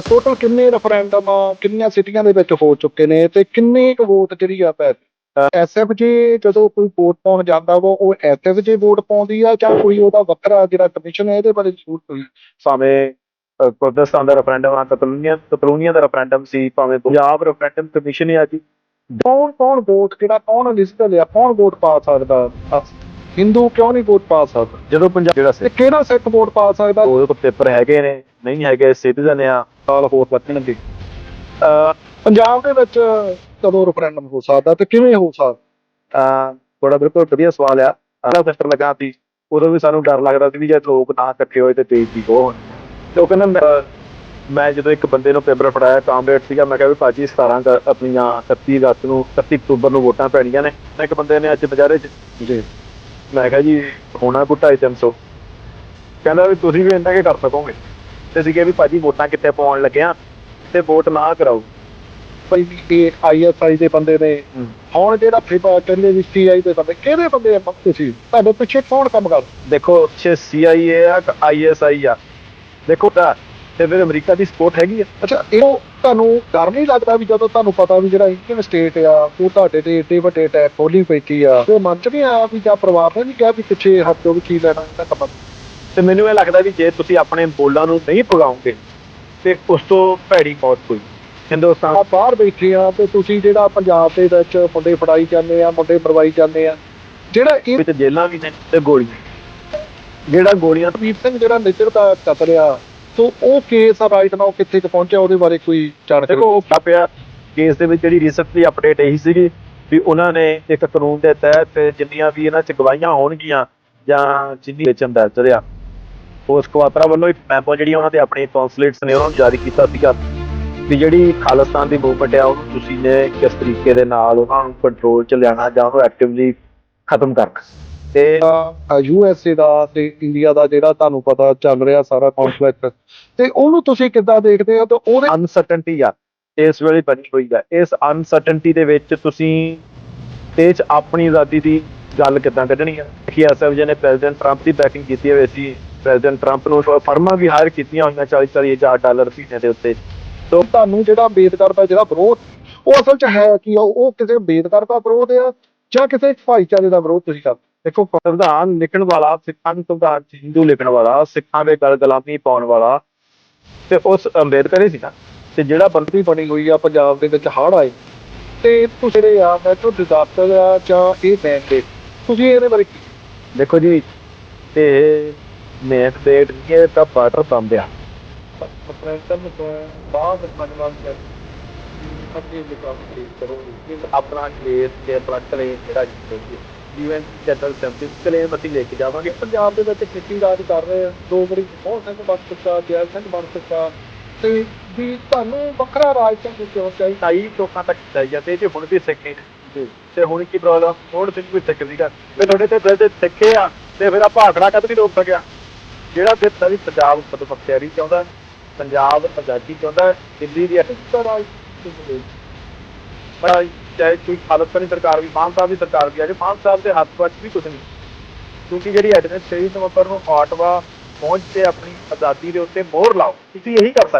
Total ਕਿੰਨੇ referendum ਕਿੰਨੀਆਂ ਸਿਟੀਆਂ ਦੇ ਵਿੱਚ ਹੋ ਚੁੱਕੇ ਨੇ ਤੇ ਕਿੰਨੇ ਕੁ ਵੋਟ ਜਿਹੜੀ ਆ ਪੈ ਐਸਐਫਜੀ ਜਦੋਂ ਕੋਈ ਵੋਟ ਪਾਉਣ ਜਾਂਦਾ ਵਾ ਉਹ ਐਸਐਫਜੀ ਵੋਟ ਪਾਉਂਦੀ ਆ ਜਾਂ ਕੋਈ ਉਹਦਾ ਵੱਖਰਾ ਜਿਹੜਾ ਕਮਿਸ਼ਨ ਹੈ ਇਹਦੇ ਬਾਰੇ ਜ਼ਰੂਰ ਕੋਈ ਭਾਵੇਂ ਅਹ, ਕੁਰਦਿਸਤਾਨ ਦਾ ਰੈਫਰੈਂਡਮ ਆ ਕਤਲੂਨੀਆ ਕਤਲੂਨੀਆ ਦਾ ਰੈਫਰੈਂਡਮ ਸੀ ਭਾਵੇਂ ਪੰਜਾਬ ਰੈਫਰੈਂਡਮ ਕਮਿਸ਼ਨ ਆ ਜੀ। ਕੌਣ ਕੌਣ ਵੋਟ ਕਿਹੜਾ ਕੌਣ ਐਲੀਜੀਬਲ ਆ ਕੌਣ ਵੋਟ ਪਾ ਸਕਦਾ? ਆ, ਹਿੰਦੂ ਕਿਉਂ ਨਹੀਂ ਵੋਟ ਪਾ ਸਕਦਾ? ਜਦੋਂ ਪੰਜਾਬ ਜਿਹੜਾ ਤੇ ਸੀ ਕਿਹੜਾ ਸਿੱਖ ਵੋਟ ਪਾ ਸਕਦਾ? ਉਹਦੇ ਕੋਲ ਪੇਪਰ ਹੈਗੇ ਨੇ ਨਹੀਂ ਹੈਗੇ ਸਿਟੀਜ਼ਨ ਆ। ਸਾਲ ਹੋਰ ਬਚਣਗੇ ਅਹ ਪੰਜਾਬ ਦੇ ਵਿੱਚ ਕਦੋਂ ਰੈਫਰੈਂਡਮ ਹੋ ਸਕਦਾ ਤੇ ਕਿਵੇਂ ਹੋ ਸਕਦਾ? ਥੋੜਾ ਬਿਲਕੁਲ ਵਧੀਆ ਸਵਾਲ ਆ। ਅਗਲਾ ਸੈਕਟਰ ਲਗਾ ਸੀ। ਉਦੋਂ ਵੀ ਸਾਨੂੰ ਡਰ ਲੱਗਦਾ ਸੀ ਵੀ ਜੇ ਲੋਕ ਨਾ ਇਕੱਠੇ ਹੋਏ ਤੇ ਬੇਇੱਜ਼ਤੀ ਹੋ ਹੋਣੀ। ਤੇ ਉਹ ਕਹਿੰਦਾ ਮੈਂ- ਮੈਂ ਜਦੋਂ ਇੱਕ ਬੰਦੇ ਨੂੰ ਪੇਪਰ ਫੜਾਇਆ ਕਾਮਰੇਡ ਸੀਗਾ ਮੈਂ ਕਿਹਾ ਵੀ ਭਾਜੀ 17 ਕ- ਆਪਣੀਆਂ 31 ਅਗਸਤ ਨੂੰ 31 ਅਕਤੂਬਰ ਨੂੰ ਵੋਟਾਂ ਪੈਣੀਆਂ ਨੇ। ਤਾਂ ਇੱਕ ਬੰਦੇ ਨੇ ਅੱਜ ਬਾਜ਼ਾਰੇ 'ਚ ਜੀ। ਮੈਂ ਕਿਹਾ ਜੀ ਹੋਣਾ ਕੋ 250 ਕਹਿੰਦਾ ਵੀ ਤੁਸੀਂ ਵੀ ਇੰਨਾ ਕੀ ਕਰ ਸਕੋਗੇ। ਤੇ ਸੀਗੇ ਵੀ ਭਾਜੀ ਵੋਟਾਂ ਕਿੱਥੇ ਪਾਉਣ ਲੱਗਿਆ ਤੇ ਵੋਟ ਨਾ ਕਰਾਓ। ਭਾਈ ਇਹ ਆਈਐਸਆਈ ਦੇ ਬੰਦੇ ਨੇ ਹੁਣ ਜਿਹੜਾ ਫਿਪਾ ਕਹਿੰਦੇ ਵੀ ਸੀਆਈ ਦੇ ਬੰਦੇ ਕਿਹੜੇ ਬੰਦੇ ਆ ਤੁਸੀਂ ਤੁਹਾਡੇ ਪਿੱਛੇ ਕੌਣ ਕੰਮ ਕਰਦਾ? ਦੇਖੋ ਛੇ CIA ਆ ਆਈਐਸਆਈ ਆ। ਦੇਖੋ ਤਾਂ ਤੇ ਫਿਰ ਅਮਰੀਕਾ ਦੀ ਸਪੋਰਟ ਹੈਗੀ ਆ। ਅੱਛਾ ਇਹ ਤੁਹਾਨੂੰ ਡਰ ਨਹੀਂ ਲੱਗਦਾ ਵੀ ਜਦੋਂ ਤੁਹਾਨੂੰ ਪਤਾ ਵੀ ਜਿਹੜਾ ਇੰਡੀਅਨ ਸਟੇਟ ਆ ਉਹ ਤੁਹਾਡੇ ਤੇ ਏਡੇ ਵੱਡੇ ਅਟੈਕ ਖੋਲੀ ਪਈ ਆ ਉਹ ਮਨ ਚ ਨਹੀਂ ਆਇਆ ਵੀ ਜਾਂ ਪਰਿਵਾਰ ਨੇ ਨਹੀਂ ਕਿਹਾ ਵੀ ਪਿੱਛੇ ਹੱਥੋਂ ਵੀ ਕੀ ਲੈਣਾ ਇਹਦਾ ਕੰਮ ਤੇ ਮੈਨੂੰ ਇਹ ਲੱਗਦਾ ਵੀ ਜੇ ਤੁਸੀਂ ਆਪਣੇ ਬੋਲਾਂ ਨੂੰ ਨਹੀਂ ਪਗਾਓਗੇ ਤੇ ਉਸ ਤੋਂ ਭੈੜੀ ਮੌਤ ਕੋਈ ਹਿੰਦੁਸਤਾਨ ਬਾਹਰ ਬੈਠੇ ਆ ਤੇ ਤੁਸੀਂ ਜਿਹੜਾ ਪੰਜਾਬ ਦੇ ਵਿੱਚ ਮੁੰਡੇ ਫੜਾਈ ਜਾਂਦੇ ਆ ਮੁੰਡੇ ਮਰਵਾਈ ਜਾਂਦੇ ਆ ਜਿਹੜਾ ਇਹ ਵਿੱਚ ਜੇਲਾਂ ਵੀ ਨੇ ਤੇ ਗੋਲੀਆਂ। ਜਿਹੜਾ ਗੋਲੀਆਂ ਵੀਰ ਸਿੰਘ ਜਿਹੜਾ ਨਿਜਰ ਦਾ ਕਤਲ ਆ ਸੋ ਉਹ ਕੇਸ ਆ ਰਾਈਟ ਨਾਓ ਕਿੱਥੇ ਕੁ ਪਹੁੰਚਿਆ, ਉਹਦੇ ਬਾਰੇ ਕੋਈ ਜਾਣਕਾਰੀ? ਦੇਖੋ, ਉਹ ਪਿਆ। ਕੇਸ ਦੇ ਵਿੱਚ ਜਿਹੜੀ ਰੀਸੈਂਟਲੀ ਅਪਡੇਟ ਇਹੀ ਸੀਗੀ ਵੀ ਉਹਨਾਂ ਨੇ ਇੱਕ ਕਾਨੂੰਨ ਦੇ ਤਹਿਤ ਜਿੰਨੀਆਂ ਵੀ ਇਹਨਾਂ ਚ ਗਵਾਹੀਆਂ ਹੋਣਗੀਆਂ ਜਾਂ ਜਿੰਨੀ ਵੇਚਣ ਦਾ ਚਰਿਆ ਉਸ ਕਵਾਤਰਾ ਵੱਲੋਂ ਇੱਕ ਮੈਮੋ ਜਿਹੜੀ ਉਹਨਾਂ ਦੇ ਆਪਣੇ ਕੌਂਸੂਲੇਟਸ ਨੇ ਉਹਨਾਂ ਨੂੰ ਜਾਰੀ ਕੀਤਾ ਸੀਗਾ ਵੀ ਜਿਹੜੀ ਖਾਲਿਸਤਾਨ ਦੀ ਮੂਵਮੈਂਟ ਆ, ਉਹਨੂੰ ਤੁਸੀਂ ਨੇ ਕਿਸ ਤਰੀਕੇ ਦੇ ਨਾਲ ਉਹਨਾਂ ਨੂੰ ਕੰਟਰੋਲ ਚ ਲਿਆਣਾ ਜਾਂ ਉਹਨੂੰ ਐਕਟਿਵਲੀ ਖਤਮ ਕਰਨਾ। ਤੇ ਯੂਐਸਏ ਦਾ ਤੇ ਇੰਡੀਆ ਦਾ ਜਿਹੜਾ ਤੁਹਾਨੂੰ ਪਤਾ ਚੱਲ ਰਿਹਾ ਸਾਰਾ ਕੌਨਫਲਿਕਟ ਤੇ ਉਹਨੂੰ ਤੁਸੀਂ ਕਿੱਦਾਂ ਦੇਖਦੇ ਹੋ? ਤੇ ਉਹਦੇ ਅਨਸਰਟਨਟੀ ਆ ਇਸ ਵੇਲੇ ਬਣੀ ਹੋਈ ਆ। ਇਸ ਅਨਸਰਟਨਟੀ ਦੇ ਵਿੱਚ ਤੁਸੀਂ ਤੇ ਚ ਆਪਣੀ ਆਜ਼ਾਦੀ ਦੀ ਗੱਲ ਕਿੱਦਾਂ ਕੱਢਣੀ ਆ? ਕਿ ਐਸਐਫ ਜੀ ਨੇ ਪ੍ਰੈਜ਼ੀਡੈਂਟ ਟਰੰਪ ਦੀ ਬੈਕਿੰਗ ਕੀਤੀ ਹੋਈ ਸੀ। ਪ੍ਰੈਜ਼ੀਡੈਂਟ ਟਰੰਪ ਨੂੰ ਫਰਮਾਂ ਵੀ ਹਾਇਰ ਕੀਤੀਆਂ ਹੋਈਆਂ 40 40 ਹਜ਼ਾਰ ਡਾਲਰ ਮਹੀਨੇ ਦੇ ਉੱਤੇ। ਤੋਂ ਤੁਹਾਨੂੰ ਜਿਹੜਾ ਅੰਬੇਦਕਰ ਦਾ ਜਿਹੜਾ ਵਿਰੋਧ ਉਹ ਅਸਲ 'ਚ ਹੈ ਕੀ ਉਹ ਕਿਸੇ ਅੰਬੇਦਕਰ ਦਾ ਵਿਰੋਧ ਆ ਜਾਂ ਕਿਸੇ ਭਾਈਚਾਰੇ ਦਾ ਵਿਰੋਧ ਤੁਸੀਂ ਕਰਦੇ ਦੇਖੋ ਸੰਵਿਧਾਨ ਲਿਖਣ ਵਾਲਾ, ਸਿੱਖਾਂ ਨੂੰ ਸੰਵਿਧਾਨ 'ਚ ਹਿੰਦੂ ਲਿਖਣ ਵਾਲਾ, ਸਿੱਖਾਂ ਦੇ ਗਲ ਗੁਲਾਮੀ ਪਾਉਣ ਵਾਲਾ ਤੇ ਉਸ ਅੰਬੇਦਕਰ ਹੀ ਸੀ ਨਾ। ਤੇ ਜਿਹੜਾ ਬੰਦੀ ਬਣੀ ਹੋਈ ਆ ਪੰਜਾਬ ਦੇ ਵਿੱਚ ਹੜ੍ਹ ਆਏ, ਤੇ ਤੁਸੀਂ ਜਿਹੜੇ ਆ ਮੈਟਰੋ ਡਿਜ਼ਾਸਟਰ ਆ ਜਾਂ ਇਹ ਮੈਂਡੇਟ ਤੁਸੀਂ ਇਹਦੇ ਬਾਰੇ ਕੀ? ਦੇਖੋ ਜੀ, ਤੇ ਮੈਂ ਡੇਟ ਇਹ ਤਾਂ ਬਾਟਰ ਪੰਪ ਆ। ਪ੍ਰੈਜ਼ੀਡੈਂਟ ਤੋਂ ਬਾਅਦ ਮਨਵਾਨ ਕਰ ਅੱਗੇ ਲਿਖਾਮ ਕਰੋ ਕਿ ਆਪਣਾ ਕੇਸ ਤੇ ਆਪਣਾ ਕਲੇਮ ਜਿਹੜਾ ਜਿਵੇਂ ਜਨਰਲ ਸੈਂਪਲ ਕਲੇਮ ਅਸੀਂ ਲੈ ਕੇ ਜਾਵਾਂਗੇ। ਪੰਜਾਬ ਦੇ ਵਿੱਚ ਖੇਤੀ ਰਾਜ ਕਰ ਰਹੇ ਆ। ਦੋ ਵਾਰੀ ਬਹੁਤ ਸਿੰਘ ਬਣ ਚੁੱਕਾ ਜੈ ਸਿੰਘ ਬਣ ਚੁੱਕਾ। ਤੇ ਵੀ ਤੁਹਾਨੂੰ ਵੱਖਰਾ ਰਾਜ ਸਿੰਘ ਕਿਉਂ ਚਾਹੀਦਾ? ਢਾਈ ਲੋਕਾਂ ਤੱਕ ਚਾਹੀਦਾ ਜਾਂਦੇ ਤੇ ਹੁਣ ਵੀ ਸਿੱਖੇ। ਤੇ ਹੁਣ ਕੀ ਪ੍ਰੋਬਲਮ ਹੁਣ ਸਿੰਘ ਵੀ ਸਿੱਖ ਸੀਗਾ ਤੇ ਤੁਹਾਡੇ ਤੇ ਦਿਲ ਦੇ ਸਿੱਖੇ ਆ ਤੇ ਫਿਰ ਆ ਭਾਖੜਾ ਕਦ ਨਹੀਂ ਰੋਕ ਸਕਿਆ। ਜਿਹੜਾ ਫਿਰ ਸਾਰੀ ਪੰਜਾਬ ਪਦਮਖਤਿਆਰੀ ਚਾਹੁੰਦਾ ਪੰਜਾਬ ਆਜ਼ਾਦੀ ਚਾਹੁੰਦਾ ਦਿੱਲੀ ਦੀ ਇਸ ਤਰ੍ਹਾਂ ਪਰ ਚਾਹੇ ਕੋਈ ਖਾਲਸਤਾਨੀ ਸਰਕਾਰ ਵੀ, ਮਾਨ ਸਾਹਿਬ ਦੀ ਸਰਕਾਰ ਵੀ ਆ ਜੇ ਮਾਨ ਸਾਹਿਬ ਦੇ ਹੱਥ ਵਿੱਚ ਵੀ ਕੁਝ ਨਹੀਂ। ਕਿਉਂਕਿ ਜਿਹੜੀ ਐਡਮਿਨਿਸਟ੍ਰੇਸ਼ਨ ਨਵੰਬਰ ਨੂੰ ਆਟਵਾ ਪਹੁੰਚ ਤੇ ਆਪਣੀ ਆਜ਼ਾਦੀ ਦੇ ਉੱਤੇ ਮੋਹਰ ਲਾਓ, ਤੁਸੀਂ ਇਹੀ ਕਰ ਸਕਦੇ